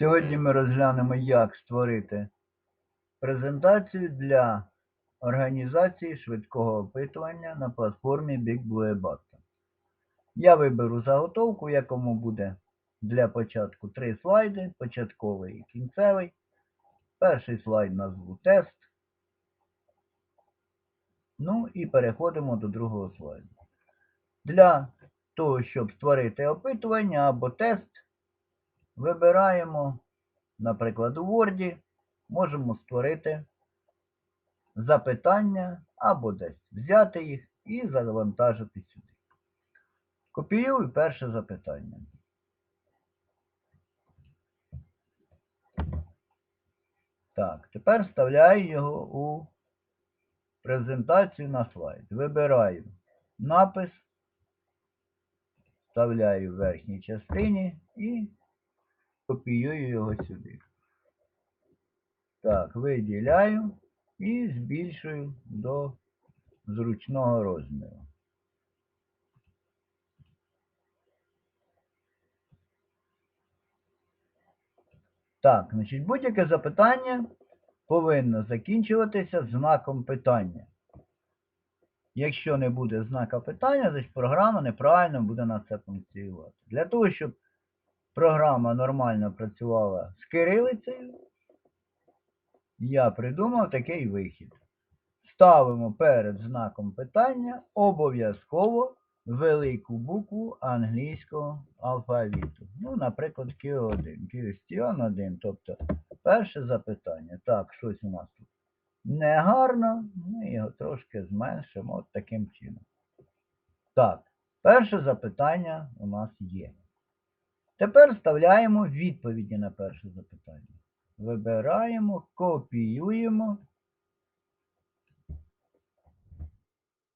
Сьогодні ми розглянемо, як створити презентацію для організації швидкого опитування на платформі Big Blue Button. Я виберу заготовку, якому буде для початку три слайди, початковий і кінцевий. Перший слайд назву тест. Ну і переходимо до другого слайду. Для того, щоб створити опитування або тест, вибираємо, наприклад, у Word, можемо створити запитання або десь взяти їх і завантажити сюди. Копіюю перше запитання. Так, тепер вставляю його у презентацію на слайд. Вибираю напис, вставляю в верхній частині і копіюю його сюди. Так, виділяю і збільшую до зручного розміру. Так, значить, будь-яке запитання повинно закінчуватися знаком питання. Якщо не буде знака питання, значить програма неправильно буде на це функціювати. Для того, щоб програма нормально працювала з кирилицею, я придумав такий вихід. Ставимо перед знаком питання обов'язково велику букву англійського алфавіту. Ну, наприклад, Q1, Question 1, тобто перше запитання. Так, щось у нас тут негарно, ми його трошки зменшимо от таким чином. Так, перше запитання у нас є. Тепер вставляємо відповіді на перше запитання. Вибираємо, копіюємо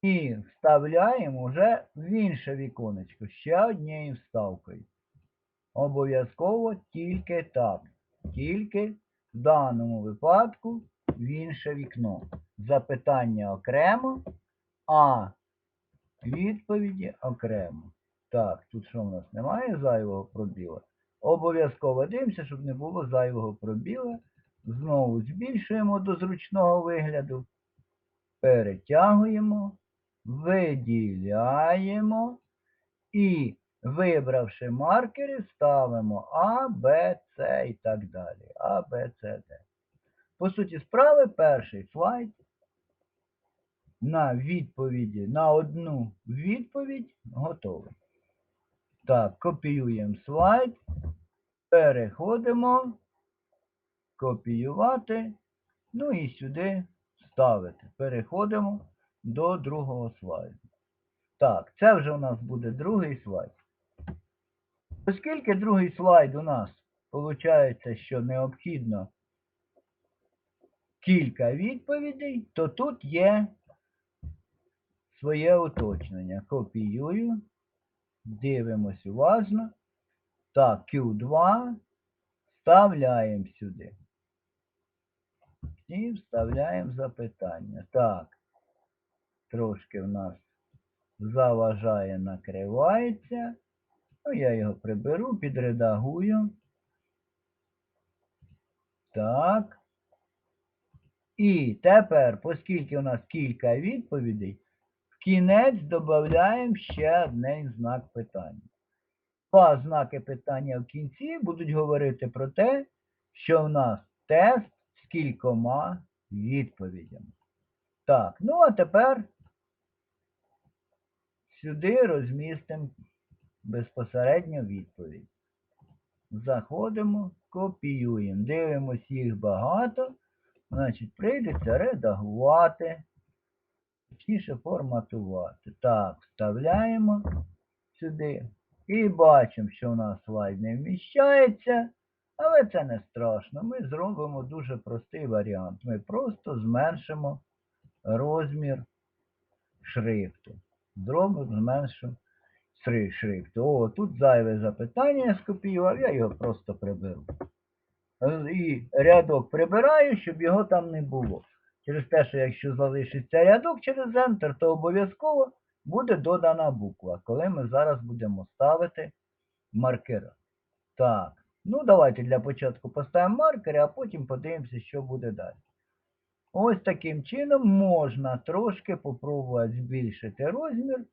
і вставляємо вже в інше віконечко ще однією вставкою. Обов'язково тільки так. Тільки в даному випадку в інше вікно. Запитання окремо, а відповіді окремо. Так, тут що в нас немає зайвого пробіла? Обов'язково дивимося, щоб не було зайвого пробіла. Знову збільшуємо до зручного вигляду. Перетягуємо, виділяємо і, вибравши маркери, ставимо А, Б, С і так далі. А, Б, С, Д. По суті справи, перший слайд на відповіді, на одну відповідь готовий. Так, копіюємо слайд, переходимо, копіювати, ну і сюди ставити. Переходимо до другого слайду. Так, це вже у нас буде другий слайд. Оскільки другий слайд у нас виходить, що необхідно кілька відповідей, то тут є своє уточнення. Копіюю, дивимось уважно. Так, Q2 вставляємо сюди. І вставляємо запитання. Так, трошки в нас заважає, накривається. Ну, я його приберу, підредагую. Так. І тепер, оскільки у нас кілька відповідей, кінець додаємо ще один знак питання. Два знаки питання в кінці будуть говорити про те, що в нас тест з кількома відповідями. Так, ну а тепер сюди розмістимо безпосередньо відповідь. Заходимо, копіюємо, дивимося їх багато. Значить, прийдеться редагувати, точніше форматувати. Так, вставляємо сюди. І бачимо, що у нас слайд не вміщається, але це не страшно. Ми зробимо дуже простий варіант. Ми просто зменшимо розмір шрифту. Зробимо, зменшимо шри- шрифту. О, тут зайве запитання я скопіював, я його просто приберу. Е, І рядок прибираю, щоб його там не було. Через те, що якщо залишиться рядок через Enter, то обов'язково буде додана буква, коли ми зараз будемо ставити маркера. Так, Ну, давайте для початку поставимо маркери, а потім подивимося, що буде далі. Ось таким чином можна трошки попробувати збільшити розмір.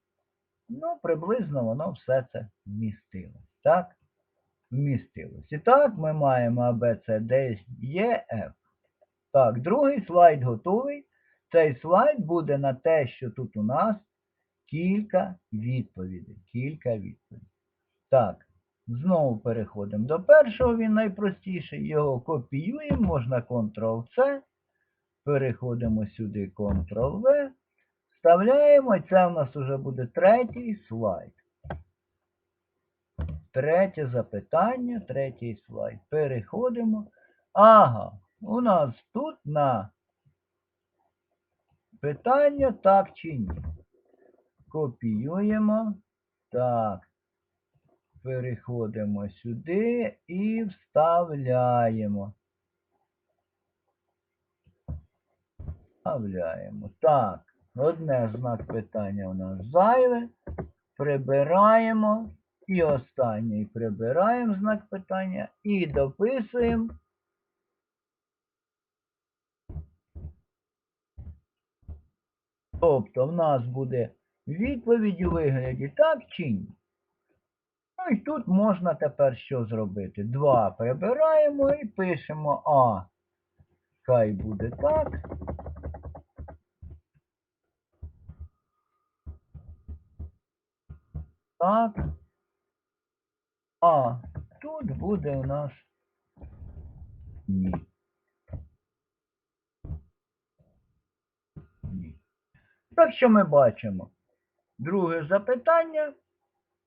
Ну, приблизно воно все це вмістилось. Так? Вмістилось. І так, ми маємо С, Е, Ф. Так, другий слайд готовий. Цей слайд буде на те, що тут у нас кілька відповідей. Кілька відповідей. Так, знову переходимо до першого, він найпростіший. Його копіюємо, можна Ctrl-C. Переходимо сюди Ctrl-V. Вставляємо, і це у нас вже буде третій слайд. Третє запитання, третій слайд. Переходимо. Ага, у нас тут на питання так чи ні. Копіюємо. Так. Переходимо сюди і вставляємо. Вставляємо. Так, одне знак питання у нас зайве. Прибираємо. І останній прибираємо знак питання і дописуємо. Тобто в нас буде відповідь у вигляді так чи ні. Ну і тут можна тепер що зробити? Два прибираємо і пишемо А. Хай буде так. Так. А тут буде у нас ні. Так що ми бачимо? Друге запитання.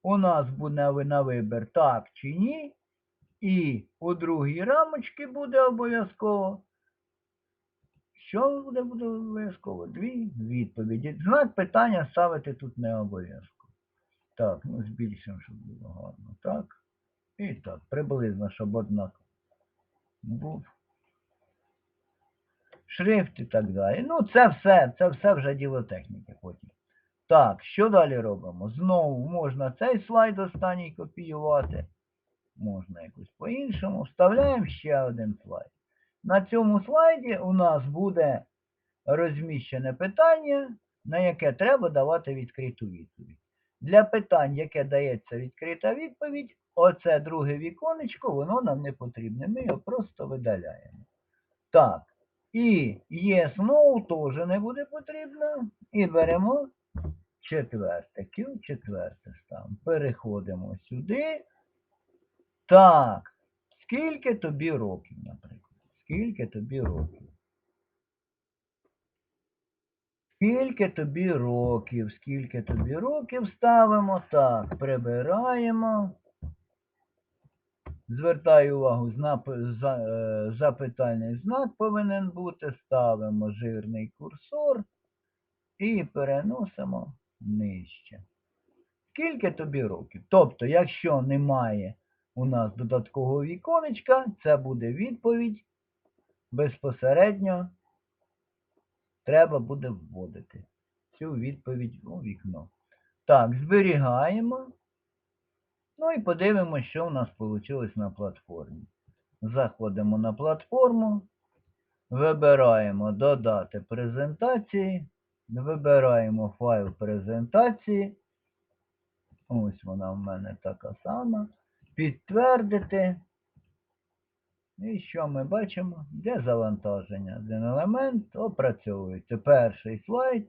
У нас буде на вибір так чи ні. І у другій рамочці буде обов'язково. Що буде, буде обов'язково? Дві відповіді. Знак питання ставити тут не обов'язково. Так, ну збільшимо, щоб було гарно. Так. І так, приблизно, щоб однак був. Шрифт і так далі. Ну, це все, це все вже діло техніки потім. Так, що далі робимо? Знову можна цей слайд останній копіювати. Можна якось по-іншому. Вставляємо ще один слайд. На цьому слайді у нас буде розміщене питання, на яке треба давати відкриту відповідь. Для питань, яке дається відкрита відповідь, оце друге віконечко, воно нам не потрібне. Ми його просто видаляємо. Так. І yes, no теж не буде потрібно. І беремо четверте. Q четверте ставимо. Переходимо сюди. Так. Скільки тобі років, наприклад? Скільки тобі років? Скільки тобі років? Скільки тобі років ставимо? Так, прибираємо. Звертаю увагу, е, запитальний знак повинен бути. Ставимо жирний курсор і переносимо нижче. Скільки тобі років? Тобто, якщо немає у нас додаткового віконечка, це буде відповідь безпосередньо треба буде вводити цю відповідь у вікно. Так, зберігаємо. Ну і подивимося, що у нас вийшло на платформі. Заходимо на платформу, вибираємо Додати презентації, вибираємо файл презентації. Ось вона в мене така сама. Підтвердити. І що ми бачимо? Де завантаження? Один елемент опрацьовується. Перший слайд.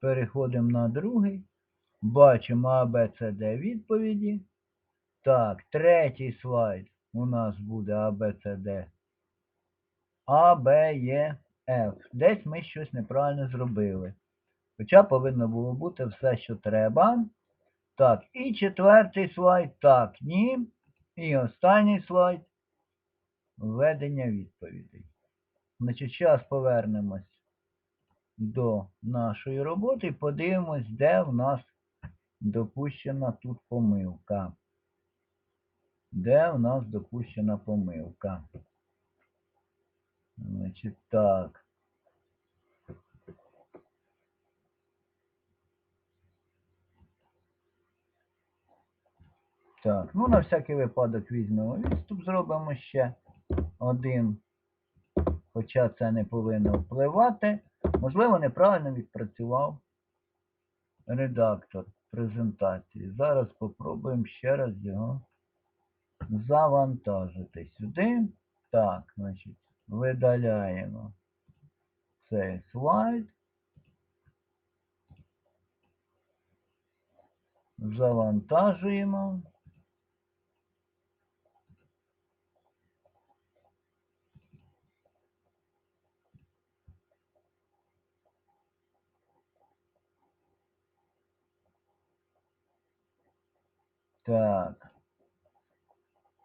Переходимо на другий. Бачимо Д відповіді. Так, третій слайд у нас буде А. А, Б, Е, Ф. Десь ми щось неправильно зробили. Хоча повинно було бути все, що треба. Так, і четвертий слайд. Так, ні. І останній слайд. Введення відповідей. Значить, зараз повернемось до нашої роботи і подивимось, де в нас допущена тут помилка. Де в нас допущена помилка? Значить, так. Так, ну на всякий випадок візьмемо відступ, зробимо ще один. Хоча це не повинно впливати. Можливо, неправильно відпрацював редактор презентації. Зараз спробуємо ще раз його завантажити сюди. Так, значить, видаляємо цей слайд. Завантажуємо. Так.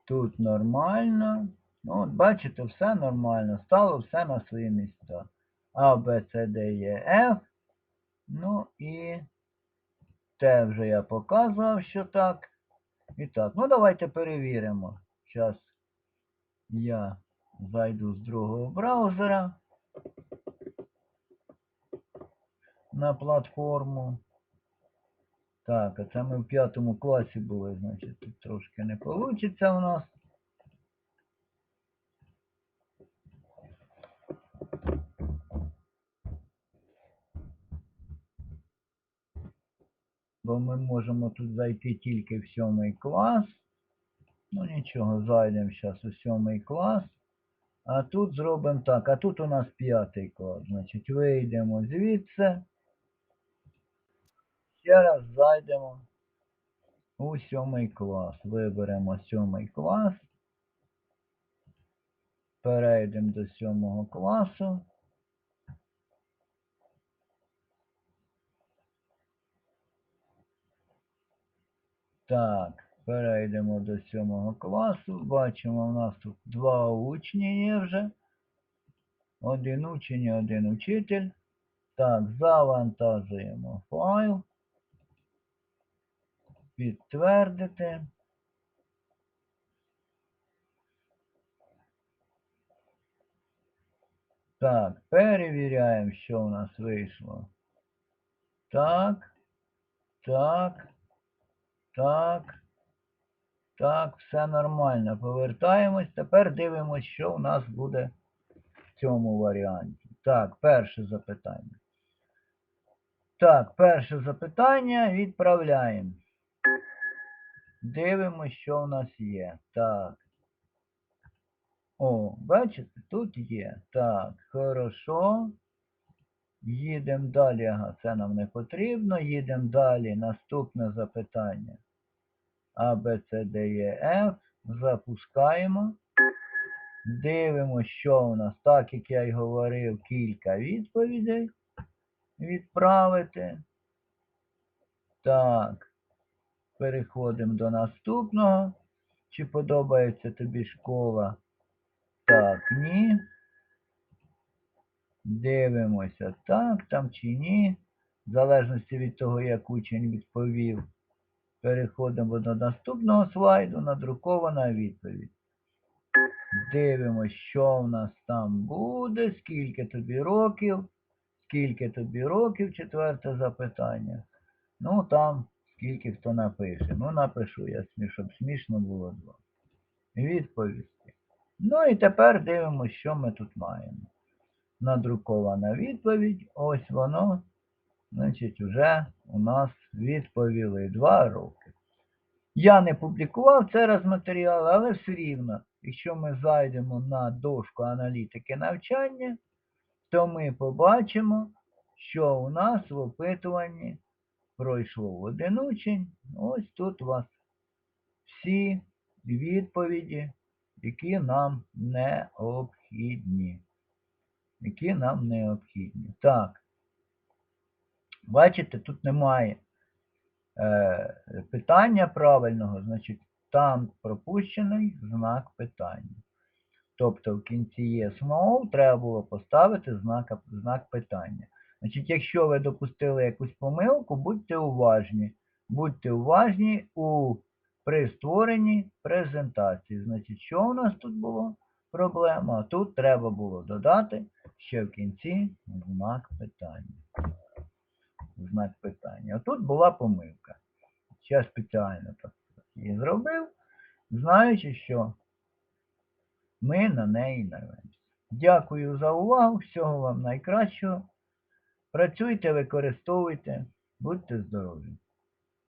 Тут нормально. Ну, от бачите, все нормально. Стало все на свої місця. А, Б, С, Д, Е, Ф. Ну і те вже я показував, що так. І так, ну давайте перевіримо. Зараз я зайду з другого браузера на платформу. Так, а це ми в п'ятому класі були, значить, тут трошки не вийде у нас. Бо ми можемо тут зайти тільки в сьомий клас. Ну нічого, зайдемо зараз у сьомий клас. А тут зробимо так. А тут у нас п'ятий клас. Значить, вийдемо звідси. Ще раз зайдемо у сьомий клас. Виберемо сьомий клас. Перейдемо до сьомого класу. Так, перейдемо до сьомого класу. Бачимо, у нас тут два учні є вже. Один учень і один учитель. Так, завантажуємо файл. Підтвердити. Так, перевіряємо, що у нас вийшло. Так, так, так, так, все нормально. Повертаємось. Тепер дивимось, що у нас буде в цьому варіанті. Так, перше запитання. Так, перше запитання відправляємо. Дивимось, що у нас є. Так. О, бачите, тут є. Так, хорошо. Їдемо далі. Ага, це нам не потрібно. Їдемо далі. Наступне запитання. А, Б, С, Д, Е, Ф. Запускаємо. Дивимося, що у нас, так як я й говорив, кілька відповідей відправити. Так. Переходимо до наступного. Чи подобається тобі школа? Так, ні. Дивимося, так там чи ні. В залежності від того, як учень відповів. Переходимо до наступного слайду, надрукована відповідь. Дивимося, що в нас там буде, скільки тобі років, скільки тобі років, четверте запитання. Ну, там, скільки хто напише. Ну, напишу я, щоб смішно було два. Відповісти. Ну і тепер дивимося, що ми тут маємо. Надрукована відповідь. Ось воно. Значить, вже у нас відповіли два роки. Я не публікував це раз матеріал, але все рівно, якщо ми зайдемо на дошку аналітики навчання, то ми побачимо, що у нас в опитуванні пройшло один учень. Ось тут у вас всі відповіді, які нам необхідні. Які нам необхідні. Так. Бачите, тут немає е, питання правильного, значить, там пропущений знак питання. Тобто в кінці є small, треба було поставити знак, знак питання. Значить, якщо ви допустили якусь помилку, будьте уважні. Будьте уважні у, при створенні презентації. Значить, що у нас тут було? Проблема. Тут треба було додати ще в кінці знак питання. Знак питання. А тут була помилка. Ще спеціально так. її зробив, знаючи, що ми на неї нарвемося. Дякую за увагу, всього вам найкращого. Працюйте, використовуйте, будьте здорові!